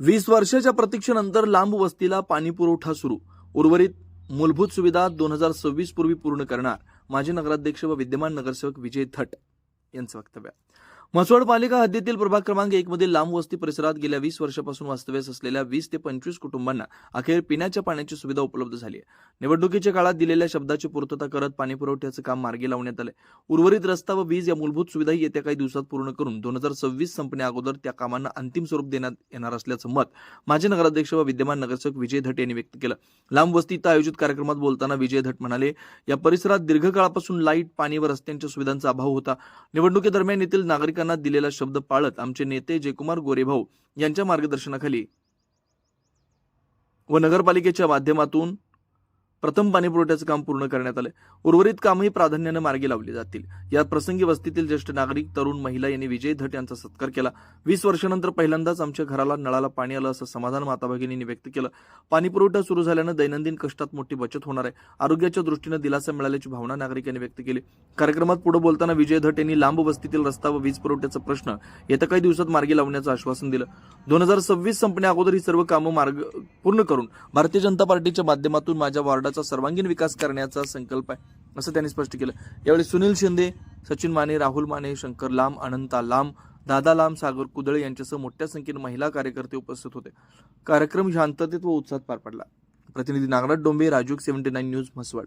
वीस वर्षाच्या प्रतीक्षेनंतर लांब वस्तीला पाणी पुरवठा सुरू. उर्वरित मूलभूत सुविधा दोन हजार सव्वीस पूर्वी पूर्ण करणार. माजी नगराध्यक्ष व विद्यमान नगरसेवक विजय थट यांचं वक्तव्य. म्हसवड पालिका हद्दीतील प्रभाग क्रमांक एक मधील लांब वस्ती परिसरात गेल्या वीस वर्षापासून वास्तव्यास असलेल्या वीस ते पंचवीस कुटुंबांना अखेर पिण्याच्या पाण्याची सुविधा उपलब्ध झाली आहे. निवडणुकीच्या काळात दिलेल्या शब्दाची पूर्तता करत पाणी पुरवठ्याचं काम मार्गी लावण्यात आलंय. उर्वरित रस्ता व वीज या मूलभूत सुविधाही येत्या काही दिवसात पूर्ण करून दोन हजार सव्वीस संपण्या अगोदर त्या कामांना अंतिम स्वरूप देण्यात येणार असल्याचं मत माजी नगराध्यक्ष व विद्यमान नगरसेवक विजय धट यांनी व्यक्त केलं. लांब वस्ती इथं आयोजित कार्यक्रमात बोलताना विजय धट म्हणाले या परिसरात दीर्घकाळापासून लाइट पाणी व रस्त्यांच्या सुविधांचा अभाव होता. निवडणुकीदरम्यान येथील नागरिक नागरिकांना दिलेला शब्द पाळत आमचे नेते जयकुमार गोरेभाऊ यांच्या मार्गदर्शनाखाली व नगरपालिकेच्या माध्यमातून प्रथम पाणी पुरवठ्याचं काम पूर्ण करण्यात आलं उर्वरित कामही प्राधान्यानं मार्गी लावली जातील. या प्रसंगी वस्तीतील ज्येष्ठ नागरिक तरुण महिला यांनी विजय धट यांचा सत्कार केला. वीस वर्षानंतर पहिल्यांदाच आमच्या घराला नळाला पाणी आलं असं समाधान माता भगिनींनी व्यक्त केलं. पाणी पुरवठा सुरू झाल्यानं दैनंदिन कष्टात मोठी बचत होणार आहे. आरोग्याच्या दृष्टीनं दिलासा मिळाल्याची भावना नागरिकांनी व्यक्त केली. कार्यक्रमात पुढे बोलताना विजय धट यांनी लांब वस्तीतील रस्ता व वीज पुरवठ्याचा प्रश्न येत्या काही दिवसात मार्गी लावण्याचं आश्वासन दिलं. दोन हजार सव्वीस संपण्या अगोदर ही सर्व कामं मार्ग पूर्ण करून भारतीय जनता पार्टीच्या माध्यमातून माझ्या वॉर्डाचा सर्वांगीण विकास करण्याचा संकल्प आहे असं त्यांनी स्पष्ट केलं. यावेळी सुनील शिंदे सचिन माने राहुल माने शंकर लांब अनंता लांब दादा लांब सागर कुदळे यांच्यासह मोठ्या संख्येने महिला कार्यकर्ते उपस्थित होते. कार्यक्रम शांततेत व उत्साहात पार पडला. प्रतिनिधी नागराज डोंबे राजूक सेव्हन्टी नाईन न्यूज म्हसवड.